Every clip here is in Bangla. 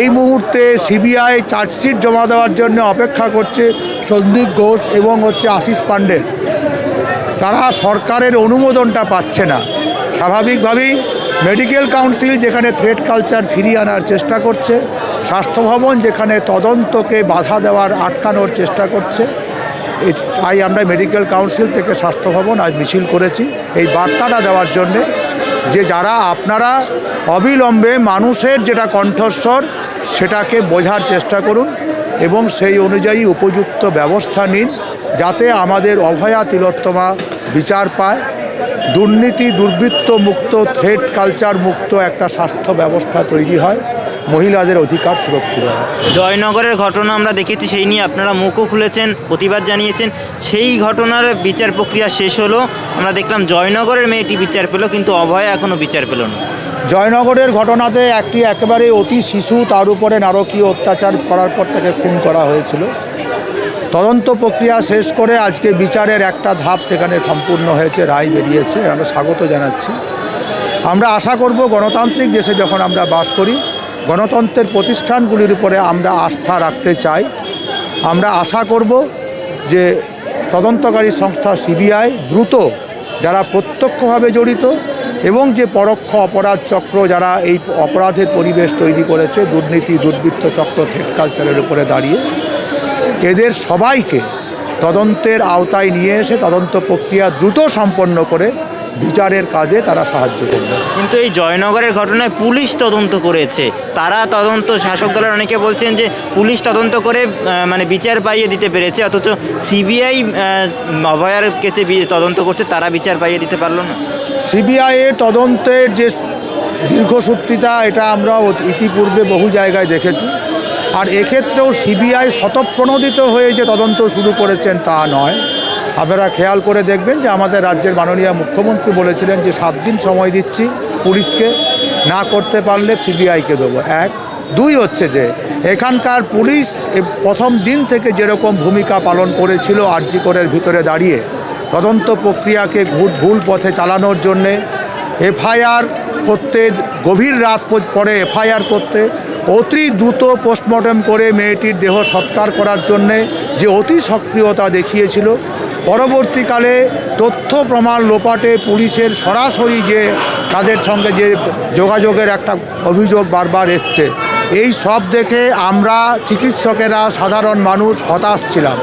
এই মুহূর্তে সিবিআই চার্জশিট জমা দেওয়ার জন্য অপেক্ষা করছে সন্দীপ ঘোষ এবং হচ্ছে আশিস পাণ্ডে। তারা সরকারের অনুমোদনটা পাচ্ছে না। স্বাভাবিকভাবেই মেডিকেল কাউন্সিল যেখানে থ্রেড কালচার ফিরিয়ে আনার চেষ্টা করছে, স্বাস্থ্য ভবন যেখানে তদন্তকে বাধা দেওয়ার আটকানোর চেষ্টা করছে তাই আমরা মেডিকেল কাউন্সিল থেকে স্বাস্থ্য ভবন আজ মিছিল করেছি। এই বার্তাটা দেওয়ার জন্যে যে যারা আপনারা অবিলম্বে মানুষের যেটা কণ্ঠস্বর সেটাকে বোঝার চেষ্টা করুন এবং সেই অনুযায়ী উপযুক্ত ব্যবস্থা নিন যাতে আমাদের অভয়া তিলোত্তমা বিচার পায়। দুর্নীতি, দুর্বৃত্ত মুক্ত থ্রেড কালচার মুক্ত একটা স্বাস্থ্য ব্যবস্থা তৈরি হয়। মহিলাদের অধিকার সুরক্ষিত হয়। জয়নগরের ঘটনা আমরা দেখেছি, সেই নিয়ে আপনারা মুখও খুলেছেন, প্রতিবাদ জানিয়েছেন। সেই ঘটনার বিচার প্রক্রিয়া শেষ হলো, আমরা দেখলাম জয়নগরের মেয়েটি বিচার পেল, কিন্তু অভয়া এখনও বিচার পেল না। জয়নগরের ঘটনাতে একটি একেবারে অতি শিশু, তার উপরে নারকীয় অত্যাচার করার পর তাকে খুন করা হয়েছিল। তদন্ত প্রক্রিয়া শেষ করে আজকে বিচারের একটা ধাপ সেখানে সম্পূর্ণ হয়েছে, রায় বেরিয়েছে। আমরা স্বাগত জানাচ্ছি। আমরা আশা করব গণতান্ত্রিক দেশে যখন আমরা বাস করি, গণতন্ত্রের প্রতিষ্ঠানগুলির উপরে আমরা আস্থা রাখতে চাই। আমরা আশা করব যে তদন্তকারী সংস্থা সিবিআই দ্রুত যারা প্রত্যক্ষভাবে জড়িত এবং যে পরোক্ষ অপরাধ চক্র যারা এই অপরাধের পরিবেশ তৈরি করেছে, দুর্নীতি, দুর্বৃত্ত চক্র থ্রেড কালচারের উপরে দাঁড়িয়ে, এদের সবাইকে তদন্তের আওতায় নিয়ে এসে তদন্ত প্রক্রিয়া দ্রুত সম্পন্ন করে বিচারের কাজে তারা সাহায্য করবে। কিন্তু এই জয়নগরের ঘটনায় পুলিশ তদন্ত করেছে। তারা তদন্ত, শাসক দলের অনেকে বলছেন যে পুলিশ তদন্ত করে মানে বিচার পাইয়ে দিতে পেরেছে, অথচ সিবিআই অভয়ার কেসে তদন্ত করছে, তারা বিচার পাইয়ে দিতে পারল না। সিবিআইয়ের তদন্তের যে দীর্ঘসূত্রিতা এটা আমরা ইতিপূর্বে বহু জায়গায় দেখেছি। আর এক্ষেত্রেও সিবিআই স্বতঃপ্রণোদিত হয়ে যে তদন্ত শুরু করেছেন তা নয়। আপনারা খেয়াল করে দেখবেন যে আমাদের রাজ্যের মাননীয় মুখ্যমন্ত্রী বলেছিলেন যে, সাত দিন সময় দিচ্ছি পুলিশকে, না করতে পারলে সিবিআইকে দেবো। এক। দুই হচ্ছে যে, এখানকার পুলিশ প্রথম দিন থেকে যেরকম ভূমিকা পালন করেছিল আরজিকরের ভিতরে দাঁড়িয়ে তদন্ত প্রক্রিয়াকে ভুল পথে চালানোর জন্যে এফআইআর করতে গভীর রাত পরে এফআইআর করতে অতি দ্রুত পোস্টমর্টম করে মেয়েটির দেহ সৎকার করার জন্যে যে অতি সক্রিয়তা দেখিয়েছিল, পরবর্তীকালে তথ্য প্রমাণ লোপাটে পুলিশের সরাসরি যে তাদের সঙ্গে যে যোগাযোগের একটা অভিযোগ বারবার এসছে। এই সব দেখে আমরা চিকিৎসকেরা সাধারণ মানুষ হতাশ ছিলাম।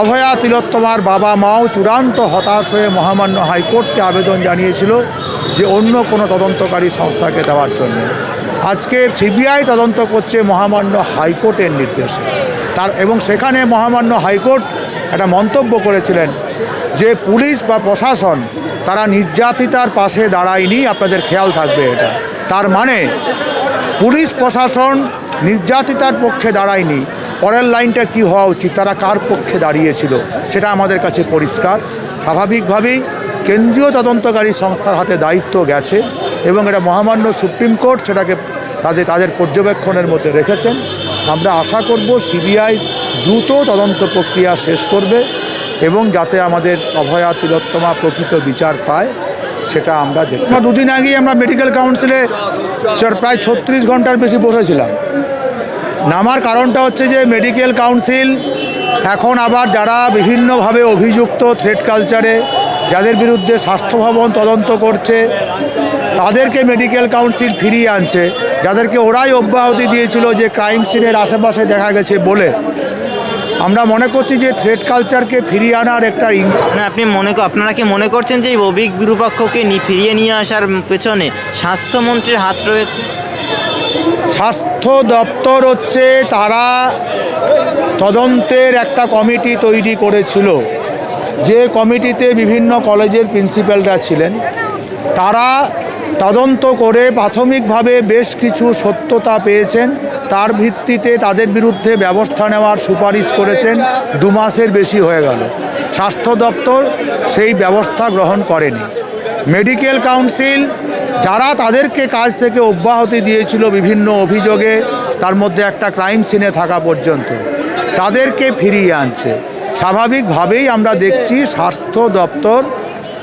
অভয়া তিলোত্তমার বাবা মাও চূড়ান্ত হতাশ হয়ে মহামান্য হাইকোর্টকে আবেদন জানিয়েছিল যে অন্য কোনো তদন্তকারী সংস্থাকে দেওয়ার জন্য। আজকে সিবিআই তদন্ত করছে মহামান্য হাইকোর্টের নির্দেশে। তার এবং সেখানে মহামান্য হাইকোর্ট একটা মন্তব্য করেছিলেন যে পুলিশ বা প্রশাসন তারা নির্যাতিতার পাশে দাঁড়ায়নি, আপনাদের খেয়াল থাকবে এটা। তার মানে পুলিশ প্রশাসন নির্যাতিতার পক্ষে দাঁড়ায়নি পরের লাইনটা কি হওয়া উচিত? তারা কার পক্ষে দাঁড়িয়েছিল? সেটা আমাদের কাছে পরিষ্কার। স্বাভাবিকভাবেই কেন্দ্রীয় তদন্তকারী সংস্থার হাতে দায়িত্ব গেছে এবং এটা মহামান্য সুপ্রিম কোর্ট সেটাকে তাদের তাদের পর্যবেক্ষণের মধ্যে রেখেছেন। আমরা আশা করব সিবিআই দ্রুত তদন্ত প্রক্রিয়া শেষ করবে এবং যাতে আমাদের অভয়া তিলোত্তমা প্রকৃত বিচার পায়, সেটা আমরা দেখি দুদিন আগেই আমরা মেডিকেল কাউন্সিলে প্রায় ছত্রিশ ঘণ্টার বেশি বসেছিলাম। নামার কারণটা হচ্ছে যে মেডিকেল কাউন্সিল এখন আবার যারা বিভিন্নভাবে অভিযুক্ত থ্রেড কালচারে যাদের বিরুদ্ধে স্বাস্থ্য ভবন তদন্ত করছে, তাদেরকে মেডিকেল কাউন্সিল ফিরিয়ে আনছে। যাদেরকে ওরাই অব্যাহতি দিয়েছিল যে ক্রাইম সিনের আশেপাশে দেখা গেছে বলে। আমরা মনে করছি যে থ্রেড কালচারকে ফিরিয়ে আনার একটা না, আপনি মনে আপনারা কি মনে করছেন যে অভিক বিরূপাক্ষকে ফিরিয়ে নিয়ে আসার পেছনে স্বাস্থ্যমন্ত্রীর হাত রয়েছে? স্বাস্থ্য দপ্তর হচ্ছে তারা তদন্তের একটা কমিটি তৈরি করেছিল। যে কমিটিতে বিভিন্ন কলেজের প্রিন্সিপালরা ছিলেন। তারা তদন্ত করে প্রাথমিকভাবে বেশ কিছু সত্যতা পেয়েছেন। তার ভিত্তিতে তাদের বিরুদ্ধে ব্যবস্থা নেওয়ার সুপারিশ করেছেন। দু মাসের বেশি হয়ে গেল। স্বাস্থ্য দপ্তর সেই ব্যবস্থা গ্রহণ করেনি। মেডিকেল কাউন্সিল যারা তাদেরকে কাজ থেকে অব্যাহতি দিয়েছিল বিভিন্ন অভিযোগে তার মধ্যে একটা ক্রাইম সিনে থাকা পর্যন্ত তাদেরকে ফিরিয়ে আনছে। স্বাভাবিকভাবেই আমরা দেখছি স্বাস্থ্য দপ্তর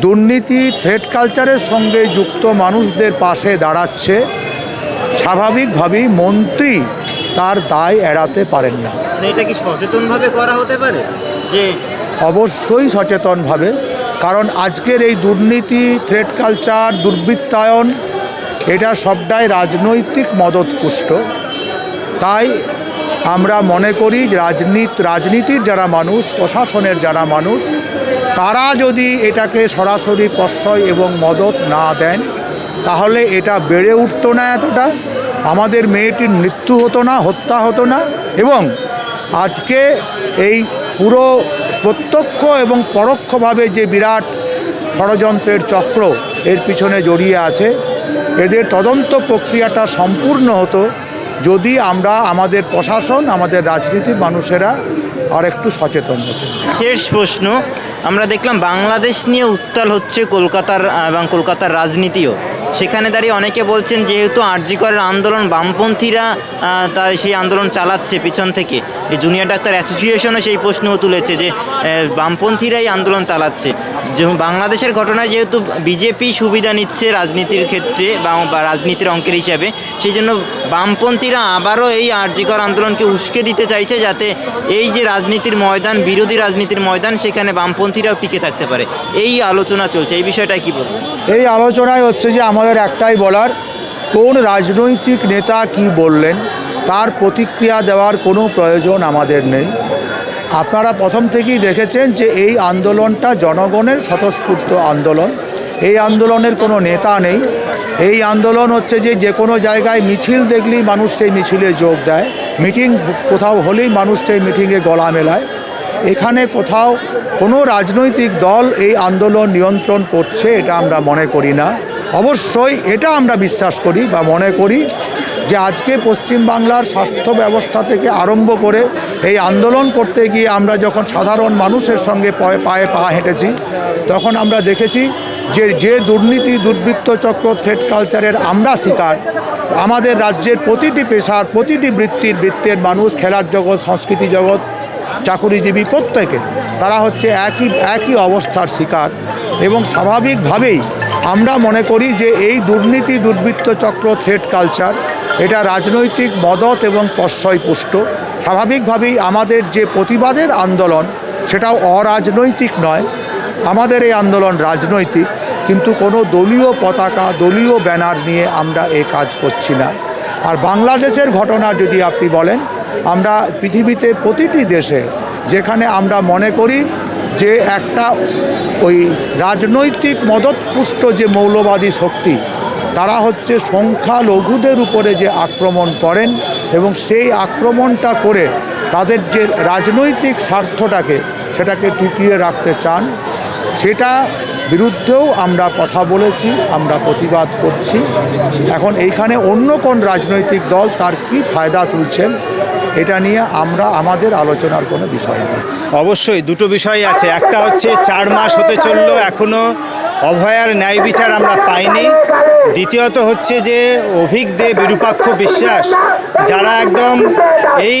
দুর্নীতি থ্রেড কালচারের সঙ্গে যুক্ত মানুষদের পাশে দাঁড়াচ্ছে। স্বাভাবিকভাবেই মন্ত্রী তার দায় এড়াতে পারেন না। মানে এটা কি সচেতনভাবে করা হতে পারে? যে অবশ্যই সচেতনভাবে। কারণ আজকের এই দুর্নীতি থ্রেড কালচার দুর্বৃত্তায়ন, এটা সবটাই রাজনৈতিক মদতপুষ্ট। তাই আমরা মনে করি রাজনীতি, রাজনীতির যারা মানুষ, প্রশাসনের যারা মানুষ, তারা যদি এটাকে সরাসরি প্রশ্রয় এবং মদত না দেন, তাহলে এটা বেড়ে উঠতো না এতটা। আমাদের মেয়েটির মৃত্যু হতো না, হত্যা হতো না। এবং আজকে এই পুরো প্রত্যক্ষ এবং পরোক্ষভাবে যে বিরাট ষড়যন্ত্রের চক্র এর পিছনে জড়িয়ে আছে, এদের তদন্ত প্রক্রিয়াটা সম্পূর্ণ হতো যদি আমরা আমাদের প্রশাসন, আমাদের রাজনীতির মানুষেরা আর একটু সচেতন হতো। শেষ প্রশ্ন, আমরা দেখলাম বাংলাদেশ নিয়ে উত্তাল হচ্ছে কলকাতার, এবং কলকাতার রাজনীতিও। সেখানে দাঁড়িয়ে অনেকে বলছেন যেহেতু আরজিকরের আন্দোলন বামপন্থীরা তাই সেই আন্দোলন চালাচ্ছে পিছন থেকে। এই জুনিয়র ডাক্তার অ্যাসোসিয়েশনও সেই প্রশ্নও তুলেছে যে বামপন্থীরাই আন্দোলন চালাচ্ছে। বাংলাদেশের ঘটনায় যেহেতু বিজেপি সুবিধা নিচ্ছে রাজনীতির ক্ষেত্রে বা রাজনীতির অঙ্কের হিসাবে, সেই জন্য বামপন্থীরা আবারও এই আরজিকর আন্দোলনকে উস্কে দিতে চাইছে যাতে এই যে রাজনীতির ময়দান, বিরোধী রাজনীতির ময়দান, সেখানে বামপন্থীরাও টিকে থাকতে পারে। এই আলোচনা চলছে। এই বিষয়টা কি বলব এই আলোচনায় হচ্ছে যে আমাদের একটাই বলার, কোন রাজনৈতিক নেতা কি বললেন, তার প্রতিক্রিয়া দেওয়ার কোনো প্রয়োজন আমাদের নেই। আপনারা প্রথম থেকেই দেখেছেন যে এই আন্দোলনটা জনগণের স্বতঃস্ফূর্ত আন্দোলন। এই আন্দোলনের কোনো নেতা নেই। এই আন্দোলন হচ্ছে যে যে কোনো জায়গায় মিছিল দেখলেই মানুষ সেই মিছিলে যোগ দেয়। মিটিং কোথাও হলেই মানুষ সেই মিটিংয়ে গলা মেলায়। এখানে কোথাও কোনো রাজনৈতিক দল এই আন্দোলন নিয়ন্ত্রণ করছে এটা আমরা মনে করি না। অবশ্যই এটা আমরা বিশ্বাস করি বা মনে করি যে আজকে পশ্চিমবাংলার স্বাস্থ্য ব্যবস্থা থেকে আরম্ভ করে এই আন্দোলন করতে গিয়ে আমরা যখন সাধারণ মানুষের সঙ্গে পায়ে পা হেঁটেছি, তখন আমরা দেখেছি যে যে দুর্নীতি, দুর্বৃত্ত চক্র থ্রেড কালচারের আমরা শিকার। আমাদের রাজ্যের প্রতিটি পেশার, প্রতিটি বৃত্তির বৃত্তের মানুষ খেলার জগৎ, সংস্কৃতি জগৎ, চাকুরিজীবী প্রত্যেকে, তারা হচ্ছে একই একই অবস্থার শিকার। এবং স্বাভাবিকভাবেই আমরা মনে করি যে এই দুর্নীতি, দুর্বৃত্ত চক্র থ্রেড কালচার, এটা রাজনৈতিক মদত এবং প্রশ্রয়পুষ্ট। স্বাভাবিকভাবেই আমাদের যে প্রতিবাদের আন্দোলন, সেটাও অরাজনৈতিক নয়। আমাদের এই আন্দোলন রাজনৈতিক। কিন্তু কোনো দলীয় পতাকা, দলীয় ব্যানার নিয়ে আমরা এই কাজ করছি না। আর বাংলাদেশের ঘটনা যদি আপনি বলেন, আমরা পৃথিবীতে প্রতিটি দেশে যেখানে আমরা মনে করি যে একটা ওই রাজনৈতিক মদতপুষ্ট যে মৌলবাদী শক্তি, তারা হচ্ছে সংখ্যালঘুদের উপরে যে আক্রমণ করেন এবং সেই আক্রমণটা করে তাদের যে রাজনৈতিক স্বার্থটাকে, সেটাকে টিকিয়ে রাখতে চান সেটা বিরুদ্ধেও আমরা কথা বলেছি, আমরা প্রতিবাদ করছি। এখন এইখানে অন্য কোন রাজনৈতিক দল তার কি ফায়দা তুলছেন, এটা নিয়ে আমরা আমাদের আলোচনার কোনো বিষয় নেই। অবশ্যই দুটো বিষয় আছে। একটা হচ্ছে চার মাস হতে চলল এখনও অভয়ার ন্যায় বিচার আমরা পাইনি। দ্বিতীয়ত হচ্ছে যে অভিক দে বিরূপাক্ষ বিশ্বাস, যারা একদম এই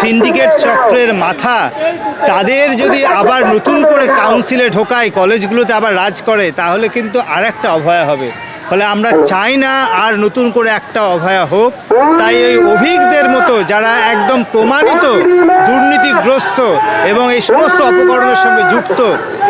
সিন্ডিকেট চক্রের মাথা, তাদের যদি আবার নতুন করে কাউন্সিলে ঢোকায় কলেজগুলোতে আবার রাজ করে, তাহলে কিন্তু আর একটা অভয়া হবে। ফলে আমরা চাই না আর নতুন করে একটা অভয়া হোক। তাই এই অভিজ্ঞদের মতো যারা একদম প্রমাণিত দুর্নীতিগ্রস্ত এবং এই সমস্ত অপকর্মের সঙ্গে যুক্ত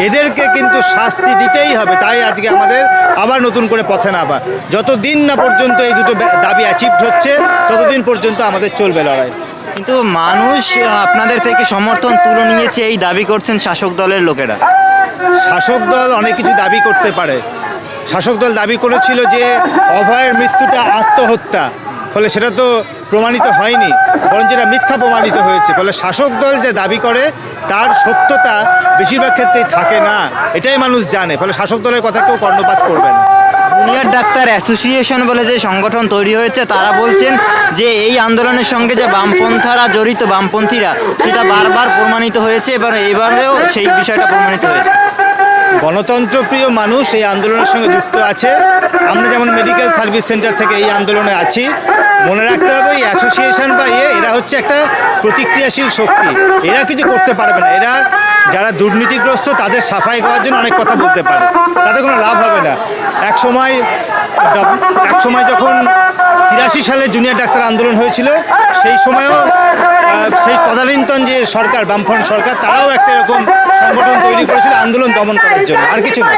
এদেরকে কিন্তু শাস্তি দিতেই হবে। তাই আজকে আমাদের আবার নতুন করে পথে নামা। যতদিন না পর্যন্ত এই দুটো দাবি অ্যাচিভড হচ্ছে ততদিন পর্যন্ত আমাদের চলবে লড়াই। কিন্তু মানুষ আপনাদের থেকে সমর্থন তুলে নিয়েছে এই দাবি করছেন শাসক দলের লোকেরা। শাসক দল অনেক কিছু দাবি করতে পারে। শাসক দল দাবি করেছিল যে অভয়ের মৃত্যুটা আত্মহত্যা। ফলে সেটা তো প্রমাণিত হয়নি, বরং যেটা মিথ্যা প্রমাণিত হয়েছে। ফলে শাসক দল যে দাবি করে, তার সত্যতা বেশিরভাগ ক্ষেত্রেই থাকে না। এটাই মানুষ জানে। ফলে শাসক দলের কথা কেউ কর্ণপাত করবে না। জুনিয়র ডাক্তার অ্যাসোসিয়েশন বলে যে সংগঠন তৈরি হয়েছে, তারা বলছেন যে এই আন্দোলনের সঙ্গে যে বামপন্থারা জড়িত, বামপন্থীরা, সেটা বারবার প্রমাণিত হয়েছে এবার এবারেও সেই বিষয়টা প্রমাণিত হয়েছে। গণতন্ত্রপ্রিয় মানুষ এই আন্দোলনের সঙ্গে যুক্ত আছে। আমরা যেমন মেডিকেল সার্ভিস সেন্টার থেকে এই আন্দোলনে আছি, মনে রাখতে হবে এই অ্যাসোসিয়েশন বা ইয়ে এরা হচ্ছে একটা প্রতিক্রিয়াশীল শক্তি। এরা কিছু করতে পারবে না। এরা যারা দুর্নীতিগ্রস্ত, তাদের সাফাই করার জন্য অনেক কথা বলতে পারে। তাতে কোনো লাভ হবে না। এক সময় এক সময় যখন তিরাশি সালে জুনিয়র ডাক্তার আন্দোলন হয়েছিল, সেই সময়ও সেই তদানীন্তন যে সরকার, বামফ্রন্ট সরকার, তারাও একটা এরকম সংগঠন তৈরি করেছিল আন্দোলন দমন করার জন্য, আর কিছু না।